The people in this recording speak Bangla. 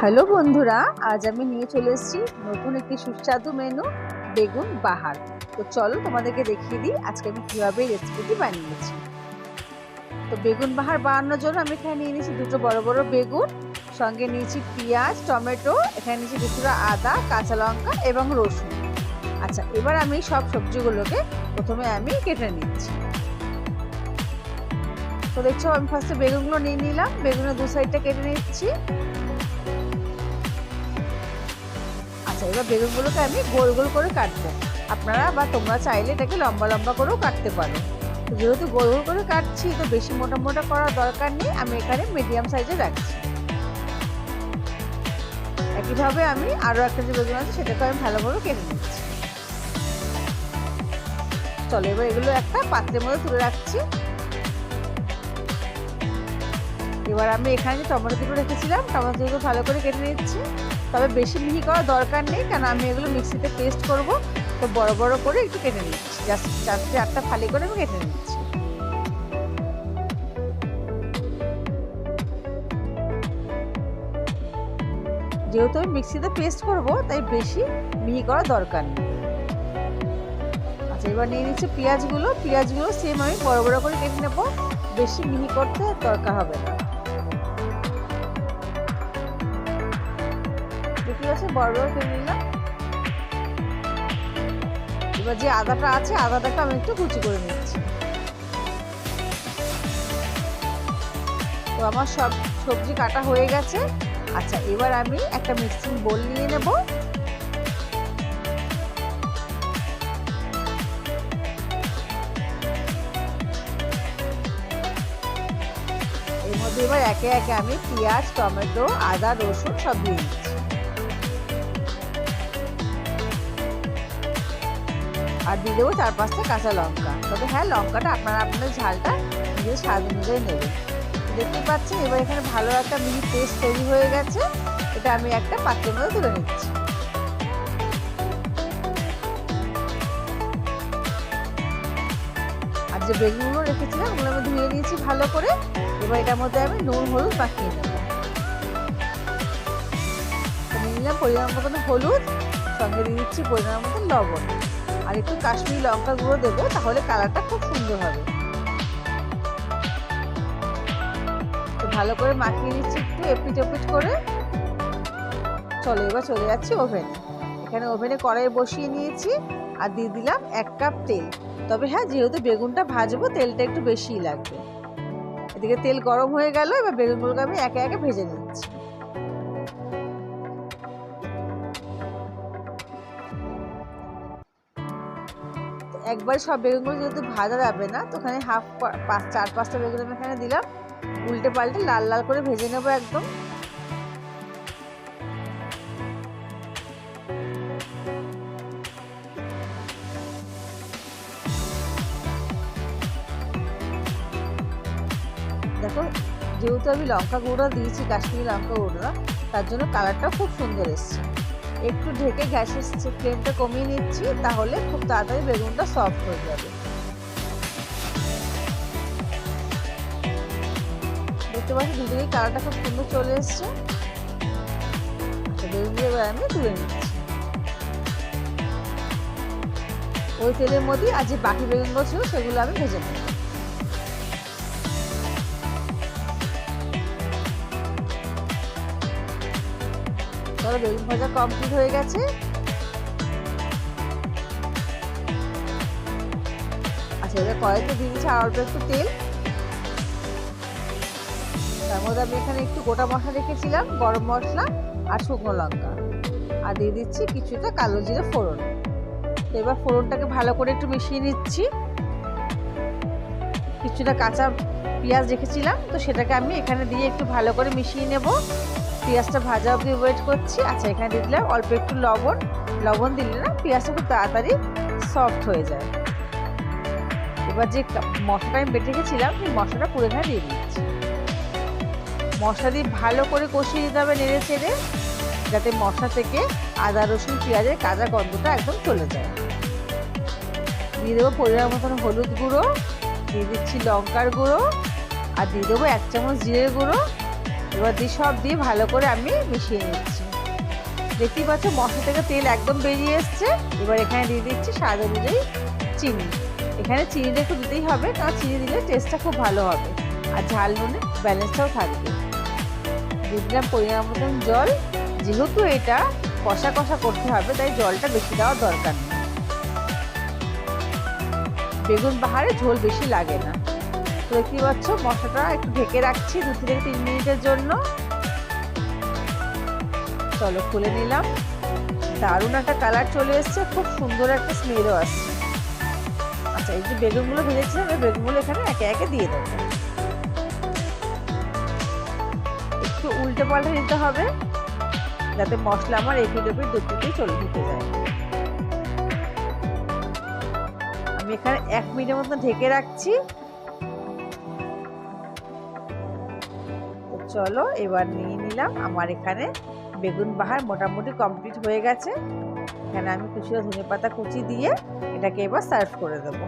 হ্যালো বন্ধুরা, আজ আমি নিয়ে চলে এসেছি নতুন একটি সুস্বাদু মেনু বেগুন বাহার। তো চলো তোমাদেরকে দেখিয়ে দিই আজকে আমি কীভাবে রেসিপিটি বানিয়েছি। তো বেগুন বাহার বানানোর জন্য আমি এখানে নিয়ে নিয়েছি দুটো বড় বড় বেগুন, সঙ্গে নিয়েছি পেঁয়াজ, টমেটো, এখানে নিয়েছি কিছুটা আদা, কাঁচা লঙ্কা এবং রসুন। আচ্ছা এবার আমি সব সবজিগুলোকে প্রথমে আমি কেটে নিচ্ছি। তো দেখছ, আমি ফার্স্টে বেগুনগুলো নিয়ে নিলাম, বেগুনের দু সাইডটা কেটে নিচ্ছি। আচ্ছা এবার বেগুনগুলোকে আমি গোল গোল করে কাটবো। আপনারা বা তোমরা চাইলে এটাকে লম্বা লম্বা করেও কাটতে পারো। যেহেতু গোল গোল করে কাটছি, তো বেশি মোটা মোটা করার দরকার নেই। আমি এখানে মিডিয়াম সাইজে রাখছি। একইভাবে আমি আরও একটা যে বেগুন আছে, সেটাকে আমি ভালোভাবে কেটে নিচ্ছি। চলো এবার এগুলো একটা পাত্রের মধ্যে তুলে রাখছি। এবার আমি এখানে টমেটো দুটো রেখেছিলাম, টমেটো দুটো ভালো করে কেটে নিচ্ছি তবে বেশি মিহি করার দরকার নেই কারণ আমি এগুলো মিক্সিতে পেস্ট করব, তো বড় বড় করে একটু কেটে নিচ্ছি। জাস্ট চারটে আটটা ফালি করে আমি কেটে নিচ্ছি। যেহেতু আমি মিক্সিতে পেস্ট করব, তাই বেশি মিহি করার দরকার নেই। আচ্ছা এবার নিয়ে নিচ্ছি পেঁয়াজগুলো। পেঁয়াজগুলো সেম আমি বড় বড় করে কেটে নেব। বেশি মিহি করতে দরকার হবে না। দেখতে পাচ্ছি বড় বড় কেটে নিলাম। এবার যে আদাটা আছে, আদাটাকে আমি একটু কুচি করে নিচ্ছি। তো আমার সব সবজি কাটা হয়ে গেছে। আচ্ছা এবার আমি একটা মিক্সিং বোল নিয়ে নেব। এর মধ্যে এবার একে একে আমি পেঁয়াজ, টমেটো, আদা, রসুন সব দিয়ে দিচ্ছি। আর দিয়ে দেবো চার পাঁচটা কাঁচা লঙ্কা। তবে হ্যাঁ লঙ্কাটা আপনারা আপনাদের ঝালটা নিজের স্বাদ অনুযায়ী নেবেন। দেখতেই পাচ্ছেন এবার এখানে ভালো একটা মিহি পেস্ট তৈরি হয়ে গেছে। এটা আমি একটা পাত্রের মধ্যে তুলে নিচ্ছি। আর যে বেগুনগুলো রেখেছিলাম, ওগুলো আমি ধুয়ে নিয়েছি ভালো করে। এবার এটার মধ্যে আমি নুন, হলুদ পাকিয়ে নেব। নিলাম পরিমাণ মতন হলুদ, সঙ্গে দিয়ে দিচ্ছি পরিমাণ মতন লবণ। আর একটু কাশ্মীরি লঙ্কা গুঁড়ো দেবো, তাহলে কালারটা খুব সুন্দর হবে। তো ভালো করে মাখিয়ে নিচ্ছি একটু এপিট এপিট করে। চলো, এবার চলে যাচ্ছি ওভেন। এখানে ওভেনে কড়াই বসিয়ে নিয়েছি আর দিয়ে দিলাম এক কাপ তেল। তবে হ্যাঁ যেহেতু বেগুনটা ভাজবো, তেলটা একটু বেশিই লাগবে। এদিকে তেল গরম হয়ে গেল, এবার বেগুনগুলোকে আমি একে একে ভেজে নিচ্ছি। একবার সব বেগুনগুলো যেহেতু ভাজা যাবে না, তো ওখানে হাফ পাঁচ চার পাঁচটা বেগুন আমি এখানে দিলাম। উল্টে পাল্টে লাল লাল করে ভেজে নেব একদম। দেখো, যেহেতু আমি লঙ্কা গুঁড়ো দিয়েছি, কাশ্মীরি লঙ্কা গুঁড়ো, তার জন্য কালারটা খুব সুন্দর এসছে। একটু ঢেকে গ্যাসের ফ্লেমটা কমিয়ে নিচ্ছি, তাহলে খুব তাড়াতাড়ি বেগুনটা সফট হয়ে যাবে। দেখতে পাচ্ছি দুদিকেই কালারটা খুব সুন্দর চলে এসছে। বেগুন দিয়ে এবার আমি তুলে নিচ্ছি। ওই তেলের মধ্যেই আজ যে বাকি বেগুনগুলো ছিল, সেগুলো আমি ভেজে নেব। ধরো বেগুন ভাজা কমপ্লিট হয়ে গেছে। আচ্ছা এবার কড়াইতে দিয়ে দিচ্ছি আর অল্প একটু তেল। তার মধ্যে আমি এখানে একটু গোটা মশলা রেখেছিলাম, গরম মশলা আর শুকনো লঙ্কা। আর দিয়ে দিচ্ছি কিছুটা কালো জিরে ফোড়ন। তো এবার ফোড়নটাকে ভালো করে একটু মিশিয়ে নিচ্ছি। কিছুটা কাঁচা পেঁয়াজ রেখেছিলাম, তো সেটাকে আমি এখানে দিয়ে একটু ভালো করে মিশিয়ে নেব। পেঁয়াজটা ভাজা অবধি ওয়েট করছি। আচ্ছা এখানে দিয়ে দিলাম অল্প একটু লবণ। লবণ দিলে না পেঁয়াজটা খুব তাড়াতাড়ি সফট হয়ে যায়। এবার যে মশলাটা আমি বেটে রেখেছিলাম, সেই মশলাটা পুরো এখানে দিয়ে দিচ্ছি। মশলা দিয়ে ভালো করে কষিয়ে দিতে হবে নেড়ে চেড়ে, যাতে মশলা থেকে আদা, রসুন, পেঁয়াজের কাঁচা গন্ধটা একদম চলে যায়। দিয়ে দেবো পরিমাণ মতন হলুদ গুঁড়ো, দিয়ে দিচ্ছি লঙ্কার গুঁড়ো, আর দিয়ে দেবো এক চামচ জিরের গুঁড়ো। এবার দিয়ে সব দিয়ে ভালো করে আমি মিশিয়ে নিচ্ছি। দেখতেই পাচ্ছ, মশলা থেকে তেল একদম বেরিয়ে এসছে। এবার এখানে দিয়ে দিচ্ছি স্বাদ অনুযায়ী চিনি। এখানে চিনিটা একটু দিতেই হবে, কারণ চিনি দিলে টেস্টটা খুব ভালো হবে। আর ঝাল নুনে ব্যালেন্সটাও থাকবে। দিয়ে দিলাম পরিমাণ মতন জল। যেহেতু এটা কষা কষা করতে হবে, তাই জলটা বেশি দেওয়ার দরকার নেই। বেগুন বাহারে ঝোল বেশি লাগে না। দেখতে পাচ্ছ? মশলাটা একটু ঢেকে রাখছি দু থেকে তিন মিনিটের জন্য। চলো, খুলে নিলাম। দারুণ একটা কালার চলে এসছে, খুব সুন্দর একটা স্মেলও আসছে। আচ্ছা এই যে বেগুনগুলো ভেজেছিলাম, এই বেগুনগুলো এখানে একে একে দিয়ে দেবো। একটু উল্টে পাল্টে দিতে হবে, যাতে মশলা আমার এপিট এপিট দুটোতেই চলে ঢুকে যায়। আমি এখানে এক মিনিটের মতো ঢেকে রাখছি। চলো, এবার নিয়ে নিলাম। আমার এখানে বেগুন বাহার মোটামুটি কমপ্লিট হয়ে গেছে। এখানে আমি কিছুটা ধনে পাতা কুচি দিয়ে এটাকে এবার সার্ভ করে দেবো।